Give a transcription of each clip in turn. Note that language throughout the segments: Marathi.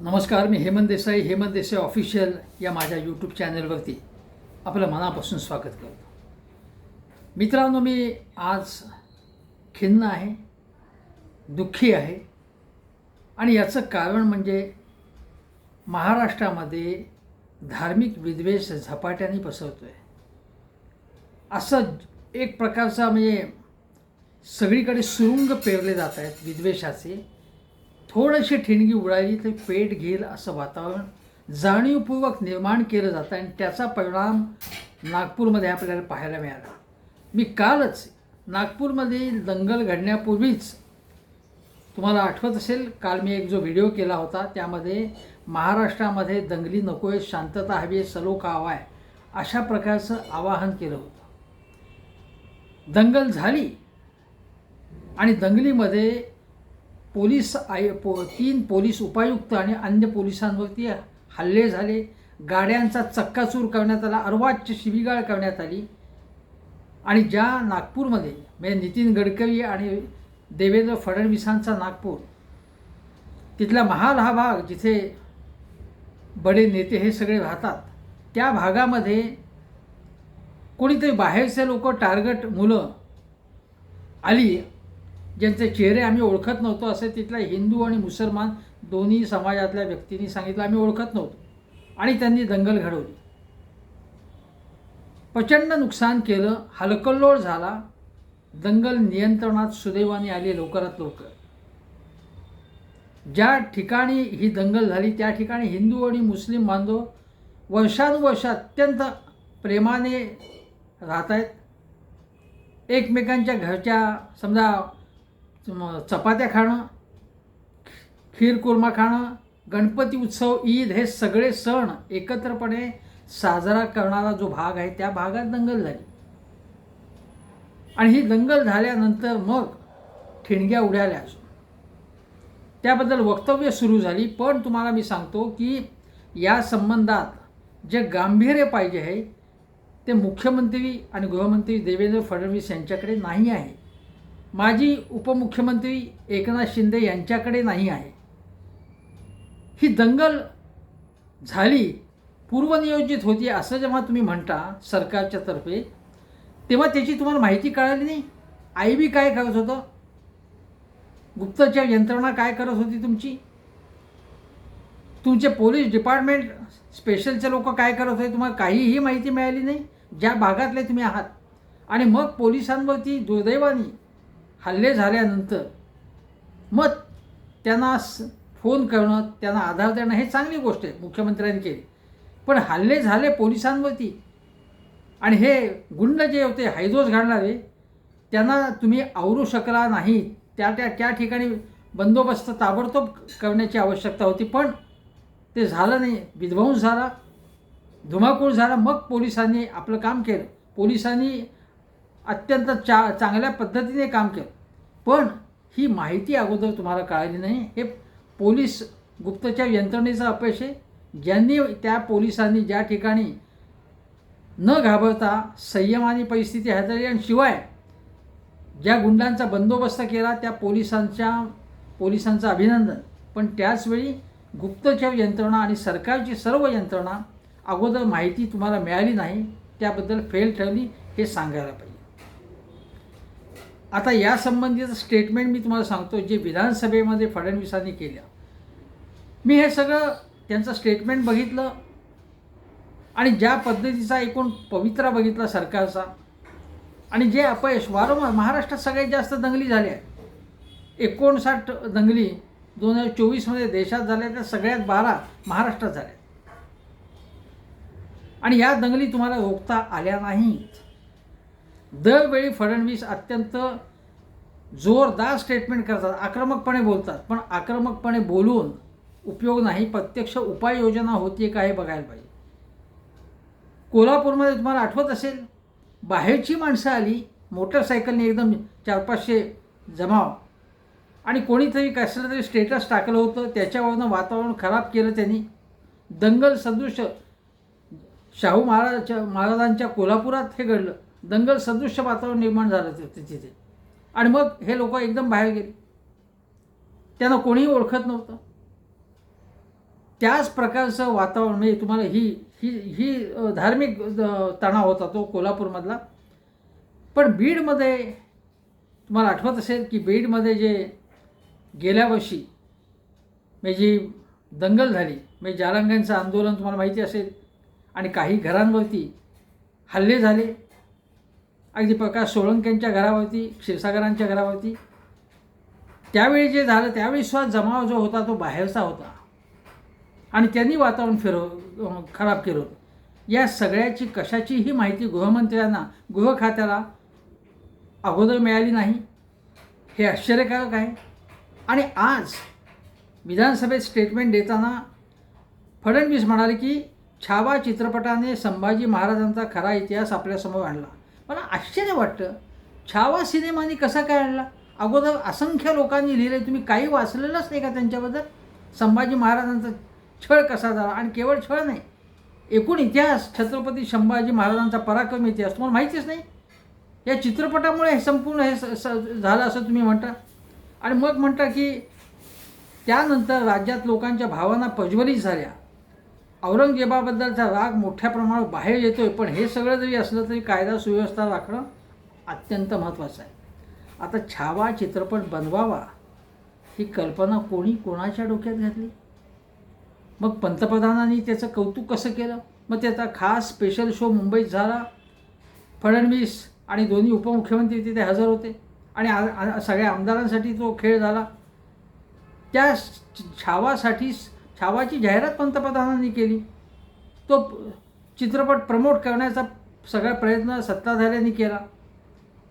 नमस्कार मी हेमंत देसाई हेमंत देसाई ऑफिशियल या माझ्या यूट्यूब चॅनलवरती आपलं मनापासून स्वागत करतो. मित्रांनो मी आज खिन्न आहे दुःखी आहे आणि याचं कारण म्हणजे महाराष्ट्रामध्ये धार्मिक विद्वेष झपाट्याने पसरतो आहे असं एक प्रकारचा म्हणजे सगळीकडे सुरुंग पेरले जात आहेत विद्वेषाचे. थोडीशी ठिणगी उडाली तर पेट घेईल असं वातावरण जाणीवपूर्वक निर्माण केलं जातं आणि त्याचा परिणाम नागपूरमध्ये आपल्याला पाहायला मिळाला. मी कालच नागपूरमध्ये दंगल घडण्यापूर्वीच तुम्हाला आठवत असेल काल मी एक जो व्हिडिओ केला होता त्यामध्ये महाराष्ट्रामध्ये दंगली नको आहे शांतता हवी आहे सलोखा हवा आहे अशा प्रकारचं आवाहन केलं होतं. दंगल झाली आणि दंगलीमध्ये पोलीस आय पो तीन पोलीस उपायुक्त आणि अन्य पोलिसांवरती हल्ले झाले. गाड्यांचा चक्काचूर करण्यात आला. अर्वाच्य शिबिगाळ करण्यात आली. आणि ज्या नागपूरमध्ये म्हणजे नितीन गडकरी आणि देवेंद्र फडणवीसांचा नागपूर तिथला महाल हा भाग जिथे बडे नेते हे सगळे राहतात त्या भागामध्ये कोणीतरी बाहेरचे लोक टार्गेट मुलं आली. ज्यांचे चेहरे आम्ही ओळखत नव्हतो असे तिथल्या हिंदू आणि मुसलमान दोन्ही समाजातल्या व्यक्तींनी सांगितलं आम्ही ओळखत नव्हतो. आणि त्यांनी दंगल घडवली. प्रचंड नुकसान केलं हलकल्लोळ झाला. दंगल नियंत्रणात सुदैवाने आली लवकरात लवकर. ज्या ठिकाणी ही दंगल झाली त्या ठिकाणी हिंदू आणि मुस्लिम बांधव वर्षानुवर्ष अत्यंत प्रेमाने राहत आहेत एकमेकांच्या घरच्या समजा म- चपात्या खाणं खीर कुर्मा खाणं गणपती उत्सव ईद हे सगळे सण एकत्रपणे साजरा करणारा जो भाग आहे त्या भागात दंगल झाली. आणि ही दंगल झाल्यानंतर मग ठिणग्या उडाल्या. त्याबद्दल वक्तव्य सुरू झाली पण तुम्हाला मी सांगतो की या संबंधात जे गांभीर्य पाहिजे आहे ते मुख्यमंत्री आणि गृहमंत्री देवेंद्र फडणवीस यांच्याकडे नाही आहे. माजी उपमुख्यमंत्री एकनाथ शिंदे यांच्याकडे नाही आहे. ही दंगल झाली पूर्वनियोजित होती असं जेव्हा तुम्ही म्हणता सरकारच्या तर्फे तेव्हा त्याची तुम्हाला माहिती कळाली नाही. आय बी काय करत होतं? गुप्तचर यंत्रणा काय करत होती तुमची? तुमचे पोलीस डिपार्टमेंट स्पेशलचे लोक काय करत होते? तुम्हाला काहीही माहिती मिळाली नाही. ज्या भागातले तुम्ही आहात. आणि मग पोलिसांवरती दुर्दैवानी हल्ले झाल्यानंतर मग त्यांना स- फोन करणं त्यांना आधार देणं हे चांगली गोष्ट आहे मुख्यमंत्र्यांनी केली. पण हल्ले झाले पोलिसांवरती आणि हे गुंड जे होते हैदोस घालणारे त्यांना तुम्ही आवरू शकला नाही. त्या त्या त्या ठिकाणी बंदोबस्त ताबडतोब करण्याची आवश्यकता होती पण ते झालं नाही. विध्वंस झाला धुमाकूळ झाला. मग पोलिसांनी आपलं काम केलं. पोलिसांनी अत्यंत चा चांगल्या पद्धतीने काम केलं. पण ही माहिती अगोदर तुम्हाला कळाली नाही. हे पोलीस गुप्तचर यंत्रणेचं अपयश आहे. ज्यांनी त्या पोलिसांनी ज्या ठिकाणी न घाबरता संयमाने परिस्थिती हाताळली आणि शिवाय ज्या गुंडांचा बंदोबस्त केला त्या पोलिसांच्या पोलिसांचं अभिनंदन. पण त्याचवेळी गुप्तचर यंत्रणा आणि सरकारची सर्व यंत्रणा अगोदर माहिती तुम्हाला मिळाली नाही त्याबद्दल फेल ठरली हे सांगायला पाहिजे. आता या संबंधीचं स्टेटमेंट मी तुम्हाला सांगतो जे विधानसभेमध्ये फडणवीसांनी केलं. मी हे सगळं त्यांचं स्टेटमेंट बघितलं आणि ज्या पद्धतीचा एकूण पवित्रा बघितला सरकारचा आणि जे अपयश वारंवार महाराष्ट्रात सगळ्यात जास्त दंगली झाल्या आहेत. एकोणसाठ दंगली दोन हजार चोवीसमध्ये देशात झाल्या त्या सगळ्यात बारा महाराष्ट्रात झाल्या आणि या दंगली तुम्हाला रोखता आल्या नाहीत. दरवेळी फडणवीस अत्यंत जोरदार स्टेटमेंट करतात आक्रमकपणे बोलतात. पण आक्रमकपणे बोलून उपयोग नाही प्रत्यक्ष उपाययोजना होती का हे बघायला पाहिजे. कोल्हापूरमध्ये तुम्हाला आठवत असेल बाहेरची माणसं आली मोटरसायकलने एकदम चार पाचशे जमाव आणि कोणीतरी कसलं तरी स्टेटस टाकलं होतं त्याच्यावरनं वातावरण खराब केलं त्यांनी. दंगल सदृश शाहू महाराजच्या महाराजांच्या कोल्हापुरात हे घडलं. दंगल सदृश्य वातावरण निर्माण झालं होतं तिथे आणि मग हे लोक एकदम बाहेर गेले. त्यांना कोणीही ओळखत नव्हतं. त्याच प्रकारचं वातावरण म्हणजे तुम्हाला ही ही ही धार्मिक तणाव होता तो कोल्हापूरमधला. पण बीडमध्ये तुम्हाला आठवत असेल की बीडमध्ये जे गेल्या वर्षी म्हणजे जी दंगल झाली म्हणजे जारांगांचं आंदोलन तुम्हाला माहिती असेल आणि काही घरांवरती हल्ले झाले. अगदी प्रकाश सोळंकेंच्या घरावरती क्षीरसागरांच्या घरावरती? त्यावेळी जे झालं त्यावेळी सुद्धा जमाव जो होता तो बाहेरचा होता. आणि त्यांनी वातावरण फिरव खराब केलं होतं. या सगळ्याची कशाचीही माहिती गृहमंत्र्यांना गृह खात्याला अगोदर मिळाली नाही. हे आश्चर्यकारक आहे. आणि आज विधानसभेत स्टेटमेंट देताना फडणवीस म्हणाले की छावा चित्रपटाने संभाजी महाराजांचा खरा इतिहास आपल्यासमोर आणला. मला आश्चर्य वाटतं. छावा सिनेमाने कसा काय आणला? अगोदर असंख्य लोकांनी लिहिले तुम्ही काही वाचलेलंच नाही का त्यांच्याबद्दल? संभाजी महाराजांचा छळ कसा झाला? आणि केवळ छळ नाही एकूण इतिहास छत्रपती संभाजी महाराजांचा पराक्रम इतिहास तुम्हाला माहितीच नाही? या चित्रपटामुळे हे संपूर्ण हे स- झालं असं तुम्ही म्हणता? आणि मग म्हणता की त्यानंतर राज्यात लोकांच्या भावना प्रज्वलित झाल्या. औरंगजेबाबद्दलचा राग मोठ्या प्रमाणात बाहेर येतो आहे पण हे सगळं जरी असलं तरी कायदा सुव्यवस्था राखणं अत्यंत महत्त्वाचं आहे. आता छावा चित्रपट बनवावा ही कल्पना कोणी कोणाच्या डोक्यात घातली? मग पंतप्रधानांनी त्याचं कौतुक कसं केलं? मग त्याचा खास स्पेशल शो मुंबईत झाला. फडणवीस आणि दोन्ही उपमुख्यमंत्री तिथे हजर होते. आणि आ- सगळ्या आमदारांसाठी तो खेळ झाला. त्या छ- छावासाठी छावाची जाहिरात पंतप्रधानांनी केली. तो चित्रपट प्रमोट करण्याचा सगळा प्रयत्न सत्ताधाऱ्यांनी केला.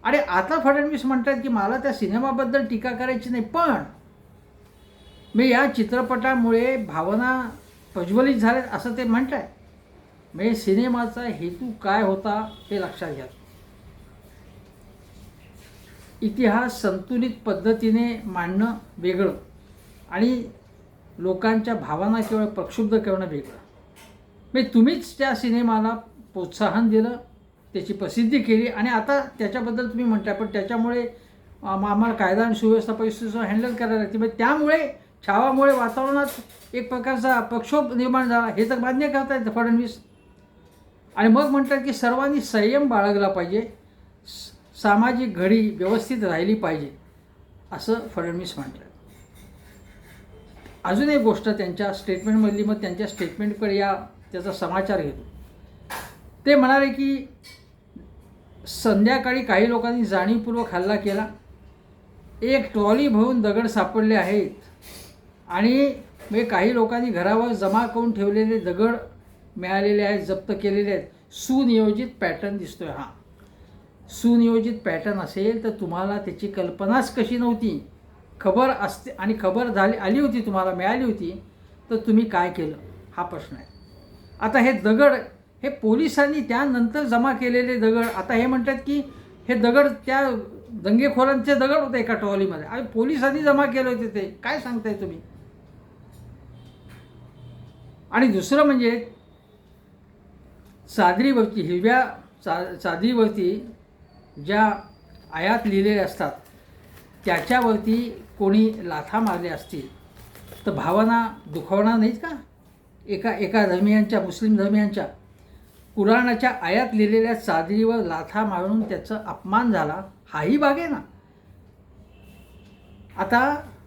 आणि आता फडणवीस म्हणतात की मला त्या सिनेमाबद्दल टीका करायची नाही पण मी या चित्रपटामुळे भावना प्रज्वलित झाल्यात असं ते म्हणत आहे म्हणजे सिनेमाचा हेतू काय होता हे लक्षात घ्या. इतिहास संतुलित पद्धतीने मांडणं वेगळं. आणि लोकांच्या भावना केवळ प्रक्षुब्ध करणं वेगळं. म्हणजे तुम्हीच त्या सिनेमाला प्रोत्साहन दिलं त्याची प्रसिद्धी केली आणि आता त्याच्याबद्दल तुम्ही म्हणताय पण त्याच्यामुळे आम्हाला कायदा आणि सुव्यवस्था परिस्थितीचं हँडल करायला लागते म्हणजे त्यामुळे छावामुळे वातावरणात एक प्रकारचा प्रक्षोभ निर्माण झाला हे तर मान्य करता येतं फडणवीस. आणि मग म्हणतात की सर्वांनी संयम बाळगला पाहिजे स- सामाजिक घडी व्यवस्थित राहिली पाहिजे असं फडणवीस म्हणतात. अजून एक गोष्ट त्यांच्या स्टेटमेंटमधली मग त्यांच्या स्टेटमेंटकडे या त्याचा समाचार घेतो. ते म्हणाले की संध्याकाळी काही लोकांनी जाणीवपूर्वक हल्ला केला. एक ट्रॉली भरून दगड सापडले आहेत. आणि मग काही लोकांनी घरावर जमा करून ठेवलेले दगड मिळालेले आहेत जप्त केलेले आहेत. सुनियोजित पॅटर्न दिसतो आहे हा. सुनियोजित पॅटर्न असेल तर तुम्हाला त्याची कल्पनाच कशी नव्हती. खबर असते आणि खबर झाली आली होती तुम्हाला मिळाली होती तर तुम्ही काय केलं? हा प्रश्न आहे. आता हे दगड हे पोलिसांनी त्यानंतर जमा केलेले दगड आता हे म्हणतात की हे दगड त्या दंगेखोरांचे दगड होते एका ट्रॉलीमध्ये. आणि पोलिसांनी जमा केले होते ते. काय सांगताय तुम्ही? आणि दुसरं म्हणजे चादरीवरती हिरव्या चा चादरीवरती ज्या आयात लिहिलेल्या असतात त्याच्यावरती कोणी लाथा मारल्या असतील तर भावना दुखावणार नाहीत का? एका एका धर्मियांच्या मुस्लिम धर्मियांच्या कुराणाच्या आयात लिहिलेल्या चादरीवर लाथा मारून त्याचा अपमान झाला हाही भाग आहे ना? आता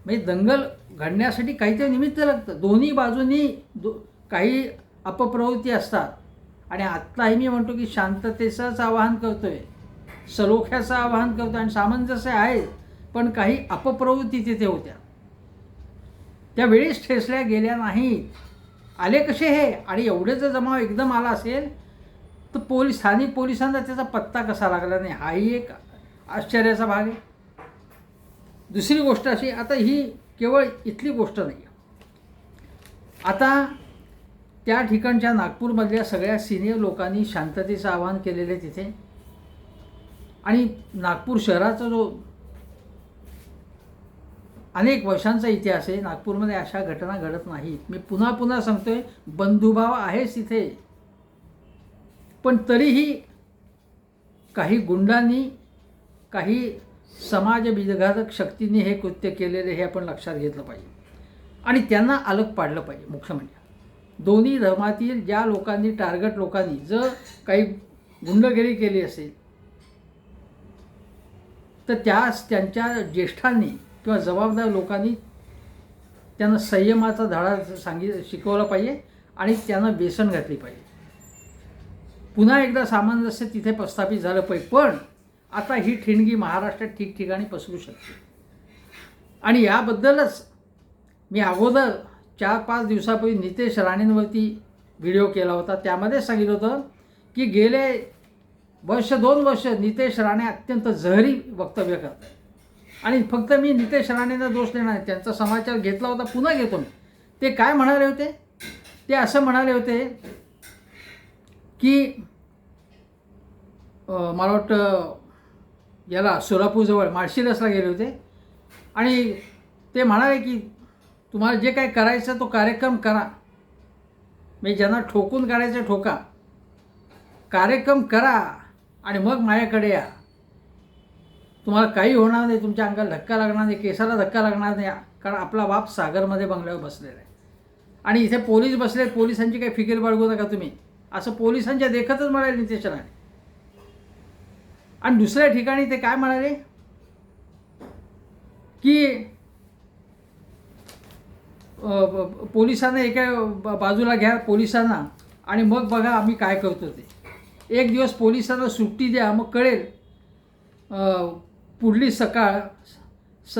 म्हणजे दंगल घडण्यासाठी काहीतरी निमित्त लागतं. दोन्ही बाजूनी दो काही अपप्रवृत्ती असतात. आणि आत्ताही मी म्हणतो की शांततेचंच आवाहन करतो आहे सलोख्याचं आवाहन करतो आणि सामंजस्य आहे. पण काही अपप्रवृत्ती तिथे होत्या. त्या वेळीच ठेसल्या गेल्या नाहीत. आले कसे हे? आणि एवढे जर जमाव एकदम आला असेल तर पोलीस स्थानिक पोलिसांना त्याचा पत्ता कसा लागला नाही? हाही एक आश्चर्याचा भाग आहे. दुसरी गोष्ट अशी आता ही केवळ इथली गोष्ट नाही आता त्या ठिकाणच्या नागपूरमधल्या सगळ्या सिनियर लोकांनी शांततेचं आवाहन केलेलं आहे तिथे. आणि नागपूर शहराचा जो अनेक वर्षांचा इतिहास आहे. नागपूरमध्ये अशा घटना घडत नाहीत. मी पुन्हा पुन्हा सांगतोय बंधुभाव आहेच इथे. पण तरीही काही गुंडांनी काही समाज विघातक शक्तींनी हे कृत्य केलेले हे आपण लक्षात घेतलं पाहिजे. आणि त्यांना अलग पाडलं पाहिजे मुख्य म्हणजे. दोन्ही धर्मातील ज्या लोकांनी टार्गेट लोकांनी जर काही गुंडगिरी केली असेल तर त्यास त्यांच्या ज्येष्ठांनी किंवा जबाबदार लोकांनी त्यांना संयमाचा धडा सांगित शिकवला पाहिजे आणि त्यांना बेसन घातली पाहिजे. पुन्हा एकदा सामंजस्य तिथे प्रस्थापित झालं पाहिजे पण आता ही ठिणगी महाराष्ट्रात ठिकठिकाणी पसरू शकते. आणि याबद्दलच मी अगोदर चार पाच दिवसापूर्वी नितेश राणेंवरती व्हिडिओ केला होता. त्यामध्ये सांगितलं होतं की गेले वर्ष दोन वर्ष नितेश राणे अत्यंत जहरी वक्तव्य करतात. आणि फक्त मी नितेश राणेंना दोष देणार आहे त्यांचा समाचार घेतला होता पुन्हा घेतो मी. ते काय म्हणाले होते? ते असं म्हणाले होते की मला वाटतं याला सोलापूरजवळ माळशिरसला गेले होते. आणि ते म्हणाले की तुम्हाला जे काय करायचं तो कार्यक्रम करा. मी ज्यांना ठोकून काढायचं ठोका कार्यक्रम करा आणि मग माझ्याकडे या. तुम्हाला काही होणार नाही तुमच्या अंगाला धक्का लागणार नाही केसाला धक्का लागणार नाही कारण आपला बाप सागरमध्ये बंगल्यावर बसलेला आहे. आणि इथे पोलीस बसले पोलिसांची काही फिकीर बाळगू नका तुम्ही. असं पोलिसांच्या देखतच म्हणाले नितेश राणे. आणि दुसऱ्या ठिकाणी ते काय म्हणाले? की पोलिसांना एका बाजूला घ्या पोलिसांना. आणि मग बघा आम्ही काय करतो ते. एक दिवस पोलिसांना सुट्टी द्या मग कळेल पुढली सकाळ स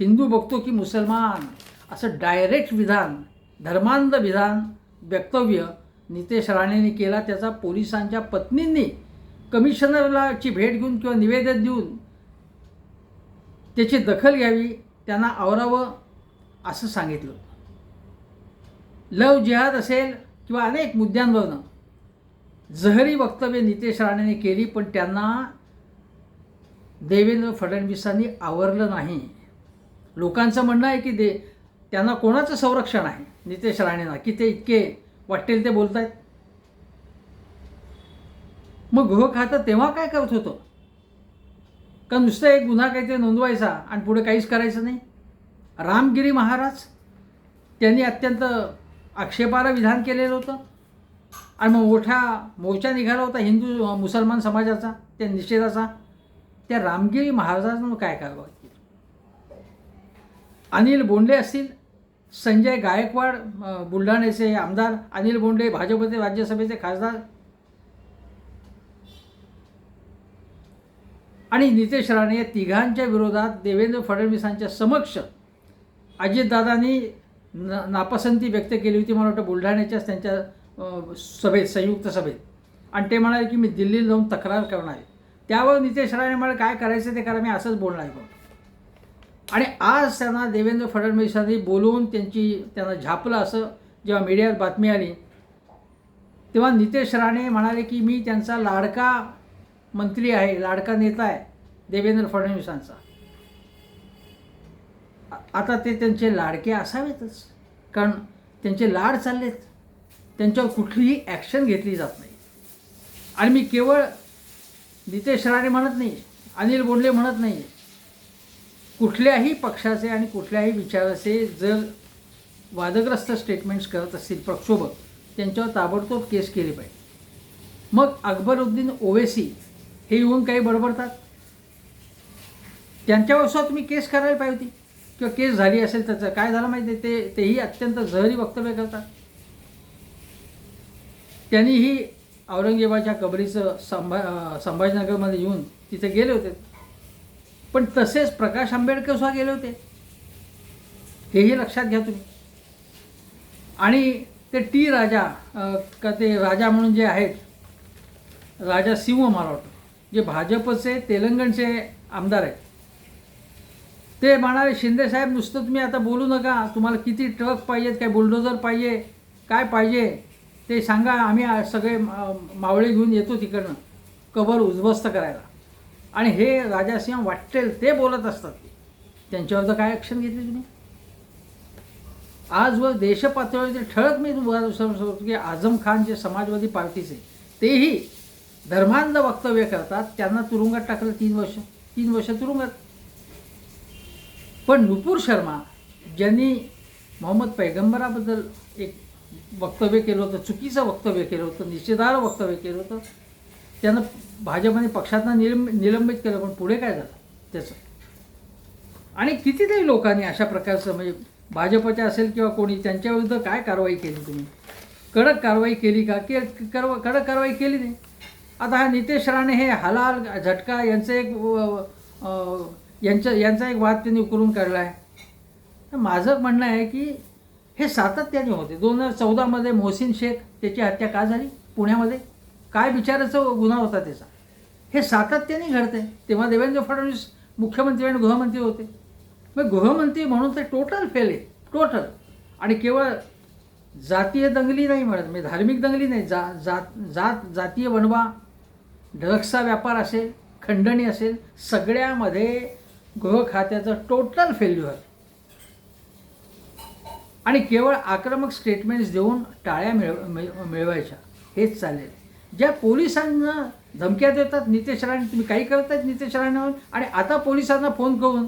हिंदू बघतो की मुसलमान असं डायरेक्ट विधान धर्मांध विधान वक्तव्य नितेश राणेंनी केला. त्याचा पोलिसांच्या पत्नींनी कमिशनरलाची भेट घेऊन किंवा निवेदन देऊन त्याची दखल घ्यावी त्यांना आवरावं असं सांगितलं लव जिहाद असेल किंवा अनेक मुद्द्यांवरनं जहरी वक्तव्य नितेश राणेने केली पण त्यांना देवेंद्र फडणवीसांनी आवरलं नाही. लोकांचं म्हणणं आहे की दे त्यांना कोणाचं संरक्षण आहे? नितेश राणेंना. की ते इतके वाटेल ते बोलत आहेत मग गृह खातं तेव्हा काय करत होतं? का नुसतं एक गुन्हा काहीतरी नोंदवायचा आणि पुढे काहीच करायचं नाही? रामगिरी महाराज त्यांनी अत्यंत आक्षेपार्ह विधान केलेलं होतं. आणि मग मोठा मोर्चा निघाला होता हिंदू मुसलमान समाजाचा त्या निषेधाचा. त्या रामगिरी महाराजांना काय करावं? अनिल बोंडे असतील संजय गायकवाड बुलढाण्याचे आमदार अनिल बोंडे भाजपचे राज्यसभेचे खासदार आणि नितेश राणे या तिघांच्या विरोधात देवेंद्र फडणवीसांच्या समक्ष अजितदादांनी न नापसंती व्यक्त केली होती मला वाटतं बुलढाण्याच्याच त्यांच्या सभेत संयुक्त सभेत. आणि ते म्हणाले की मी दिल्लीला जाऊन तक्रार करणार आहे. त्यावर नितेश राणे मला काय करायचं ते करा मी असंच बोलणार आहे आणि आज त्यांना देवेंद्र फडणवीसांनी बोलवून त्यांची त्यांना झापलं असं जेव्हा मीडियात बातमी आली तेव्हा नितेश राणे म्हणाले की मी त्यांचा लाडका मंत्री आहे लाडका नेता आहे देवेंद्र फडणवीसांचा. आता ते त्यांचे लाडके असावेतच कारण त्यांचे लाड चाललेत. त्यांच्यावर कुठलीही ॲक्शन घेतली जात नाही. आणि मी केवळ नितेश राणे म्हणत नाही अनिल बोंडले म्हणत नाही. कुठल्याही पक्षाचे आणि कुठल्याही विचाराचे जर वादग्रस्त स्टेटमेंट्स करत असतील प्रक्षोभक त्यांच्यावर ताबडतोब केस केली पाहिजे. मग अकबरुद्दीन ओवेसी हे येऊन काही बडबडतात? त्यांच्यावर सुद्धा तुम्ही केस करायला पाहिजे होती. किंवा केस झाली असेल त्याचं काय झालं माहिती आहे? ते तेही अत्यंत जहरी वक्तव्य करतात. त्यांनी ही औरंगजेबाच्या कबरीचं संभा संभाजीनगरमध्ये येऊन तिथे गेले होते. पण तसेच प्रकाश आंबेडकर सुद्धा गेले होते. हेही लक्षात घ्या तुम्ही. आणि ते टी राजा का ते राजा म्हणून जे आहेत राजा सिंह मला वाटतं जे भाजपचे तेलंगणचे आमदार आहेत. ते म्हणाले शिंदेसाहेब नुसतं तुम्ही आता बोलू नका. तुम्हाला किती ट्रक पाहिजेत काय बुलडोजर पाहिजे काय पाहिजे ते सांगा आम्ही सगळे मा- मावळे घेऊन येतो तिकडनं. कबर उद्ध्वस्त करायला. आणि हे राजासिंह वाटेल ते बोलत असतात. त्यांच्यावर तर काय ॲक्शन घेतली तुम्ही? आजवर देशपातळीवर ठळक मी तुम्हाला समजतो की आझम खान जे समाजवादी पार्टीचे तेही धर्मांध वक्तव्य करतात. त्यांना तुरुंगात टाकलं तीन वर्ष. तीन वर्ष तुरुंगात. पण नुपूर शर्मा ज्यांनी मोहम्मद पैगंबराबद्दल एक वक्तव्य केलं होतं चुकीचं वक्तव्य केलं होतं निषेधार्ह वक्तव्य केलं होतं. त्यानं भाजपने पक्षातनं निलंब निलंबित केलं पण पुढे काय झालं? त्याचं. आणि कितीतरी लोकांनी अशा प्रकारचं म्हणजे भाजपच्या असेल किंवा कोणी त्यांच्याविरुद्ध काय कारवाई केली तुम्ही? कडक कारवाई केली का? की करव कडक कारवाई केली नाही. आता हा नितेश राणे हे हलाल झटका यांचं एक यांचं यांचा एक वाद त्यांनी उकरून काढला आहे तर माझं म्हणणं आहे की हे सातत्याने होते. दोन हजार चौदामध्ये मोहसिन शेख त्याची हत्या का झाली? पुण्यामध्ये. काय विचाराचा गुन्हा होता त्याचा? हे सातत्याने घडते. तेव्हा देवेंद्र फडणवीस मुख्यमंत्री आणि गृहमंत्री होते. मग गृहमंत्री म्हणून ते टोटल फेल आहे. टोटल आणि केवळ जातीय दंगली नाही म्हणत. म्हणजे धार्मिक दंगली नाही. जा जात जात जातीय बनवा ड्रग्सचा व्यापार असेल खंडणी असेल सगळ्यामध्ये गृह खात्याचं टोटल फेल्युअर आणि केवळ आक्रमक स्टेटमेंट्स देऊन टाळ्या मिळव मिळ- मिळवायच्या. हेच चाललेलं ज्या पोलिसांना धमक्या देतात नितेश राणे तुम्ही काही करतायत नितेश राणेवर आणि आता पोलिसांना फोन करून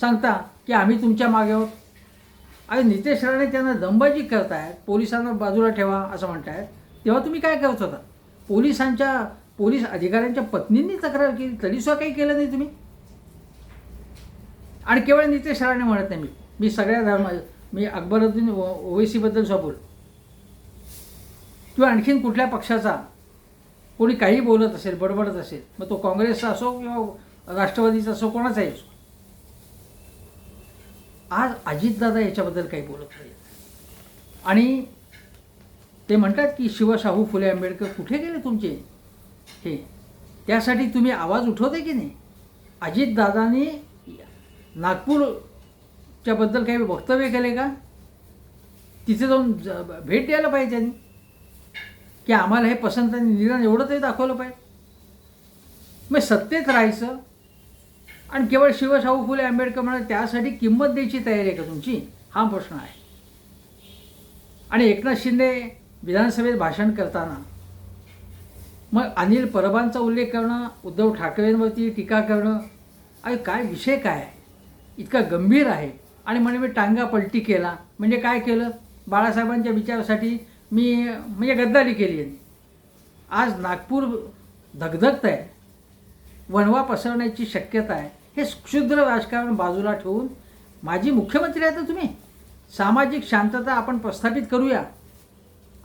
सांगता की आम्ही तुमच्या मागे आहोत. आणि नितेश राणे त्यांना दंबाजी करतायत पोलिसांना बाजूला ठेवा असं म्हणतायत. तेव्हा तुम्ही काय करत होता? पोलिसांच्या पोलीस अधिकाऱ्यांच्या पत्नींनी तक्रार केली तरीसुद्धा काही केलं नाही तुम्ही? आणि केवळ नितेश राणे म्हणत नाही मी. मी सगळ्या धर्मा मी अकबरुद्दीन ओ ओवेसीबद्दल सुद्धा किंवा आणखीन कुठल्या पक्षाचा कोणी काही बोलत असेल बडबडत असेल मग तो काँग्रेसचा असो किंवा राष्ट्रवादीचा असो कोणाचाही असो. आज अजितदादा याच्याबद्दल काही बोलत नाही आणि ते म्हणतात की शिवशाहू फुले आंबेडकर कुठे गेले तुमचे? हे त्यासाठी तुम्ही आवाज उठवते की नाही? अजितदादांनी च्याबद्दल काही वक्तव्य केले का? तिथे जाऊन ज- भेट द्यायला पाहिजे त्यांनी की आम्हाला हे पसंत आणि निदान एवढं तरी दाखवलं पाहिजे. मग सत्तेत राहायचं. आणि केवळ शिवशाहू फुले आंबेडकर म्हणाले त्यासाठी किंमत द्यायची तयारी आहे का तुमची? हा प्रश्न आहे. आणि एकनाथ शिंदे विधानसभेत भाषण करताना मग अनिल परबांचा उल्लेख करणं उद्धव ठाकरेंवरती टीका करणं अरे काय विषय काय? आहे इतका गंभीर आहे. आणि म्हणे मी टांगा पलटी केला. म्हणजे काय केलं? बाळासाहेबांच्या विचारासाठी मी म्हणजे गद्दारी केली आहे आज नागपूर धगधगत आहे. वणवा पसरण्याची शक्यता आहे. हे क्षुद्र राजकारण बाजूला ठेवून माजी मुख्यमंत्री आहे तर तुम्ही? सामाजिक शांतता आपण प्रस्थापित करूया.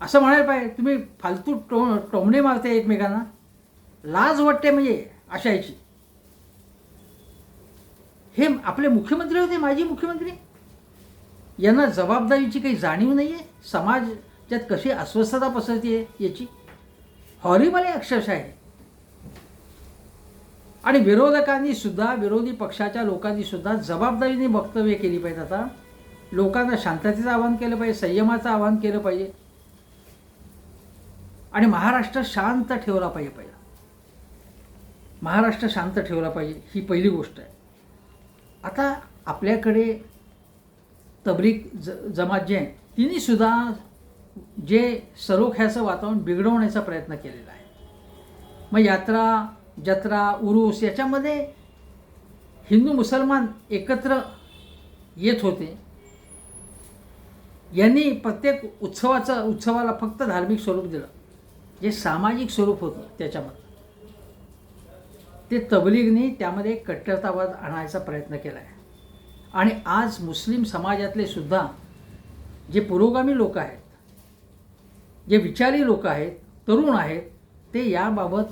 असं म्हणायला पाहिजे. तुम्ही फालतू टो टोमणे मारते एकमेकांना. लाज वाटते म्हणजे अशा याची हे आपले मुख्यमंत्री होते माजी मुख्यमंत्री. यांना जबाबदारीची काही जाणीव नाही आहे समाजात कशी अस्वस्थता पसरते याची. हॉरिबल आहे अक्षरशः आहे. आणि विरोधकांनी सुद्धा विरोधी पक्षाच्या लोकांनी सुद्धा जबाबदारीने वक्तव्य केली पाहिजे आता. लोकांना शांततेचं आवाहन केलं पाहिजे संयमाचं आवाहन केलं पाहिजे. आणि महाराष्ट्र शांत ठेवला पाहिजे पहिला महाराष्ट्र शांत ठेवला पाहिजे ही पहिली गोष्ट आहे. आता आपल्याकडे तबरीक ज जमात जे तिने सुद्धा जे सरोख्याचं वातावरण बिघडवण्याचा प्रयत्न केलेला आहे. मग यात्रा जत्रा उरूस याच्यामध्ये हिंदू मुसलमान एकत्र येत होते. यांनी प्रत्येक उत्सवाचं उत्सवाला फक्त धार्मिक स्वरूप दिलं. जे सामाजिक स्वरूप होतं त्याच्यामध्ये. ते तबलीगनी त्यामध्ये कट्टरतावाद आणायचा प्रयत्न केला आहे आणि आज मुस्लिम समाजातले सुद्धा जे पुरोगामी लोक आहेत जे विचारी लोक आहेत तरुण आहेत ते याबाबत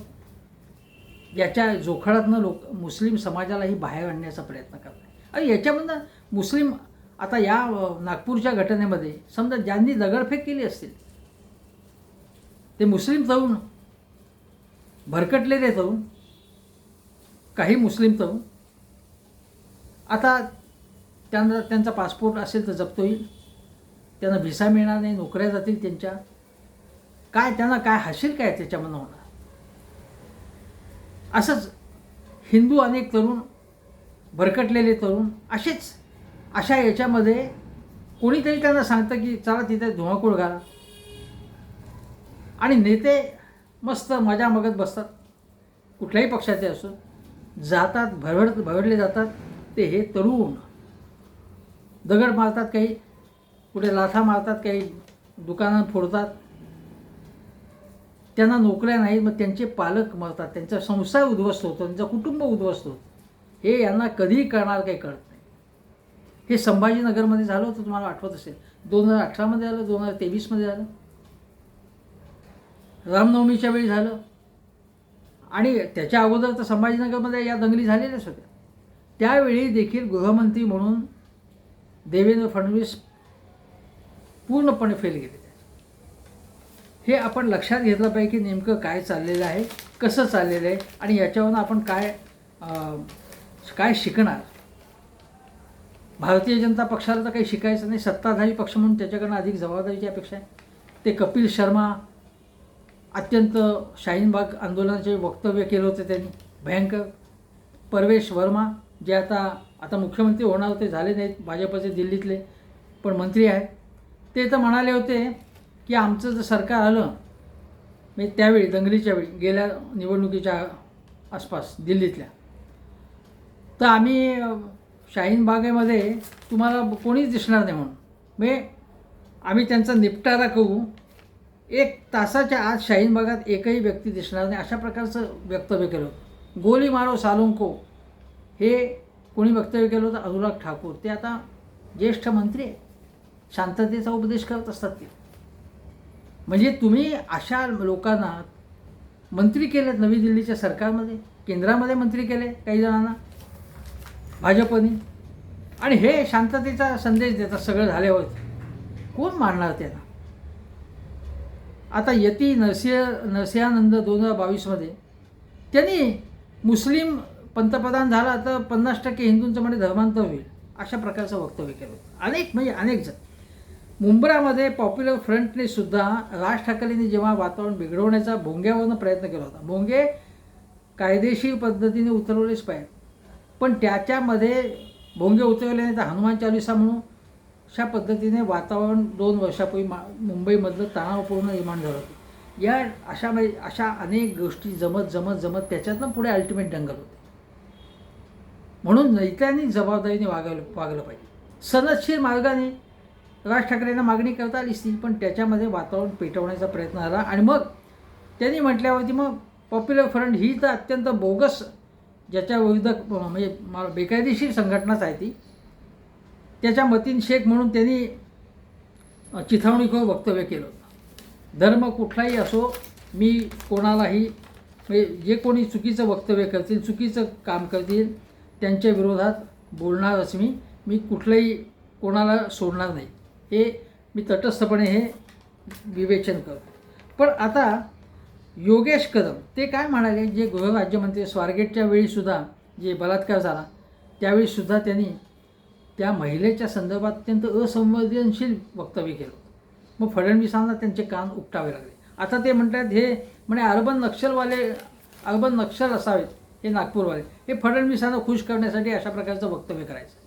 याच्या जोखडातनं लोक मुस्लिम समाजालाही बाहेर आणण्याचा प्रयत्न करत आहे आणि याच्यामधनं मुस्लिम आता या नागपूरच्या घटनेमध्ये समजा ज्यांनी दगडफेक केली असतील ते मुस्लिम तरुण भरकटलेले तरुण काही मुस्लिम तरुण आता त्यांना त्यांचा पासपोर्ट असेल तर जप्त होईल. त्यांना व्हिसा मिळणार नाही नोकऱ्या जातील त्यांच्या. काय त्यांना काय हाशील काय त्याच्यामधनं होणार? असंच हिंदू अनेक तरुण भरकटलेले तरुण असेच अशा याच्यामध्ये कोणीतरी त्यांना सांगतं की चला तिथे धुमाकूळ घाला. आणि नेते मस्त मजा मगत बसतात. कुठल्याही पक्षाचे असो. जातात भरड भरडले जातात ते हे तरुण. दगड मारतात काही कुठे लाथा मारतात काही दुकानं फोडतात. त्यांना नोकऱ्या नाहीत मग त्यांचे पालक मरतात त्यांचा संसार उद्ध्वस्त होतो त्यांचं कुटुंब उद्ध्वस्त होतं. हे यांना कधीही करणार काही कळत नाही. हे संभाजीनगरमध्ये झालं होतं तुम्हाला आठवत असेल. दोन हजार अठरामध्ये झालं दोन हजार तेवीसमध्ये झालं. रामनवमीच्या वेळी झालं. आणि त्याच्या अगोदर तर संभाजीनगरमध्ये या दंगली झालेल्याच होत्या त्यावेळी देखील गृहमंत्री म्हणून देवेंद्र फडणवीस पूर्णपणे फेल गेले. हे आपण लक्षात घेतलं पाहिजे की नेमकं काय चाललेलं आहे कसं चाललेलं आहे आणि याच्यावरून आपण काय काय शिकणार? भारतीय जनता पक्षाला तर काही शिकायचं नाही सत्ताधारी पक्ष म्हणून त्याच्याकडनं अधिक जबाबदारीची अपेक्षा आहे. ते कपिल शर्मा अत्यंत शाहीनबाग आंदोलनाचे वक्तव्य केलं होतं त्यांनी. भयंकर. परवेश वर्मा जे आता आता मुख्यमंत्री होणार होते झाले नाहीत भाजपचे दिल्लीतले पण मंत्री आहेत. ते तर म्हणाले होते की आमचं जर सरकार आलं म्हणजे त्यावेळी दंगलीच्या वेळी गेल्या निवडणुकीच्या आसपास दिल्लीतल्या तर आम्ही शाहीन बागेमध्ये तुम्हाला कोणीच दिसणार नाही म्हणून. म्हणजे आम्ही त्यांचा निपटारा करू एक तासाच्या आत शाहीन भागात एकही व्यक्ती दिसणार नाही. अशा प्रकारचं वक्तव्य केलं. होतं गोली मारो सालुंको. हे कोणी वक्तव्य केलं होतं? अनुराग ठाकूर. ते आता ज्येष्ठ मंत्री आहे शांततेचा उपदेश करत असतात ते. म्हणजे तुम्ही अशा लोकांना मंत्री केलेत नवी दिल्लीच्या सरकारमध्ये? केंद्रामध्ये मंत्री केले काही जणांना? भाजपने? आणि हे शांततेचा संदेश देतात सगळं झाल्यावर कोण मानणार त्यांना? आता यती नरसिंह नरसिंहानंद दोन हजार बावीसमध्ये. त्यांनी मुस्लिम पंतप्रधान झाला तर पन्नास टक्के हिंदूंचं म्हणजे धर्मांतर होईल अशा प्रकारचं वक्तव्य केलं होतं. अनेक म्हणजे अनेक जण. मुंब्रामध्ये पॉप्युलर फ्रंटने सुद्धा राज ठाकरेंनी जेव्हा वातावरण बिघडवण्याचा भोंग्यावरनं प्रयत्न केला होता. भोंगे कायदेशीर पद्धतीने उतरवलेच पाहिजे. पण त्याच्यामध्ये भोंगे उतरवले नाही तर हनुमान चालिसा म्हणून अशा पद्धतीने वातावरण दोन वर्षापूर्वी मा मुंबईमधलं तणावपूर्ण निर्माण झालं होतं. या अशा म्हणजे अशा अनेक गोष्टी जमत जमत जमत त्याच्यातनं पुढे अल्टिमेट दंगल होते. म्हणून नेत्यांनी जबाबदारीने वागवलं वागलं पाहिजे. सनदशीर मार्गाने राज ठाकरेंना मागणी करता आली ती पण त्याच्यामध्ये वातावरण पेटवण्याचा प्रयत्न झाला. आणि मग त्यांनी म्हटल्यावरती मग पॉप्युलर फ्रंट ही तर अत्यंत बोगस ज्याच्या विरुद्ध म्हणजे मा- बेकायदेशीर संघटनाच आहे ती. त्याच्या मतीन शेख म्हणून त्यांनी चिथावणीखोर वक्तव्य केलं होतं. धर्म कुठलाही असो मी कोणालाही म्हणजे जे कोणी चुकीचं वक्तव्य करतील चुकीचं काम करतील त्यांच्या विरोधात बोलणारच मी मी कुठलंही कोणाला सोडणार नाही. हे मी तटस्थपणे हे विवेचन करतो. पण आता योगेश कदम ते काय म्हणाले जे गृहराज्यमंत्री स्वारगेटच्या वेळीसुद्धा जे बलात्कार झाला त्यावेळीसुद्धा त्यांनी त्या महिलेच्या संदर्भात अत्यंत असंवेदनशील वक्तव्य केलं. मग फडणवीसांना त्यांचे कान उपटावे लागले. आता ते म्हणतात हे म्हणे अर्बन नक्षलवाले अर्बन नक्षल असावेत हे नागपूरवाले. हे फडणवीसांना खुश करण्यासाठी अशा प्रकारचं वक्तव्य करायचं.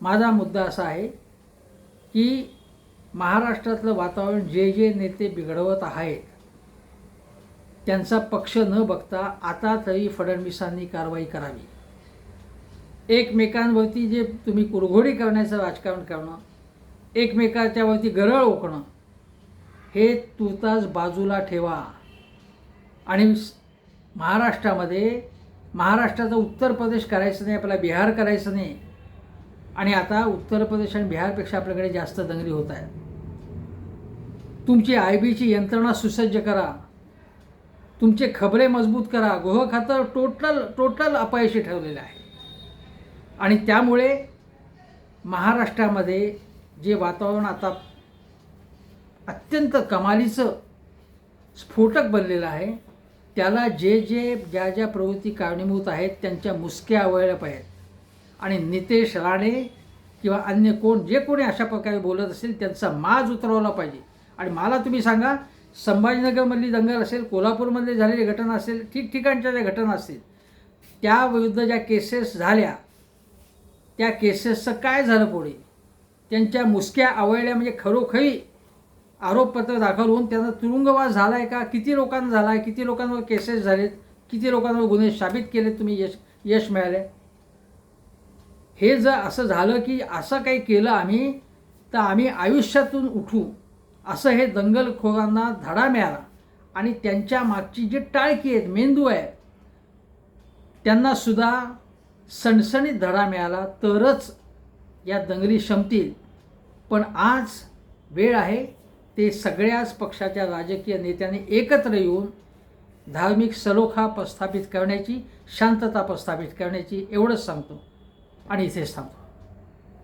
माझा मुद्दा असा आहे की महाराष्ट्रातलं वातावरण जे जे नेते बिघडवत आहेत त्यांचा पक्ष न बघता आता तरी फडणवीसांनी कारवाई करावी. एकमेकांवरती जे तुम्ही कुरघोडी करण्याचं राजकारण करणं एकमेकाच्यावरती गरळ ओकणं हे तुर्तास बाजूला ठेवा. आणि महाराष्ट्रामध्ये महाराष्ट्राचं उत्तर प्रदेश करायचं नाही आपल्याला बिहार करायचं नाही. आणि आता उत्तर प्रदेश आणि बिहारपेक्षा आपल्याकडे जास्त दंगली होत आहेत. तुमची आय बीची यंत्रणा सुसज्ज करा. तुमचे खबरे मजबूत करा. गृह खातं टोटल टोटल अपयशी ठेवलेलं आहे. आणि त्यामुळे महाराष्ट्रामध्ये जे वातावरण आता अत्यंत कमालीचं स्फोटक बनलेलं आहे त्याला जे जे ज्या ज्या प्रवृत्ती कारणीभूत आहेत त्यांच्या मुसक्या आवळल्या पाहिजेत. आणि नितेश राणे किंवा अन्य कोण जे कोणी अशा प्रकारे बोलत असेल त्यांचा माज उतरवला पाहिजे. आणि मला तुम्ही सांगा संभाजीनगरमधली दंगल असेल कोल्हापूरमधली झालेली घटना असेल ठिकठिकाणच्या ज्या घटना असतील त्याविरुद्ध ज्या केसेस झाल्या त्या केसेसचं काय झालं पुढे? त्यांच्या मुसक्या आवळल्या म्हणजे खरोखरी आरोपपत्र दाखल होऊन त्यांना तुरुंगवास झाला आहे का? किती लोकांना झाला आहे किती लोकांवर केसेस झालेत? किती लोकांवर गुन्हे साबित केलेत तुम्ही यश यश मिळाले हे जर असं झालं की असं काही केलं आम्ही तर आम्ही आयुष्यातून उठू. असं हे दंगलखोरांना धडा मिळाला. आणि त्यांच्या मागची जी टाळकी आहेत मेंदू आहे त्यांनासुद्धा सणसणीत धडा मिळाला तरच या दंगली शमतील. पण आज वेळ आहे ते सगळ्याच पक्षाच्या राजकीय नेत्यांनी एकत्र येऊन धार्मिक सलोखा प्रस्थापित करण्याची शांतता प्रस्थापित करण्याची एवढंच सांगतो. आणि इथेच थांबतो.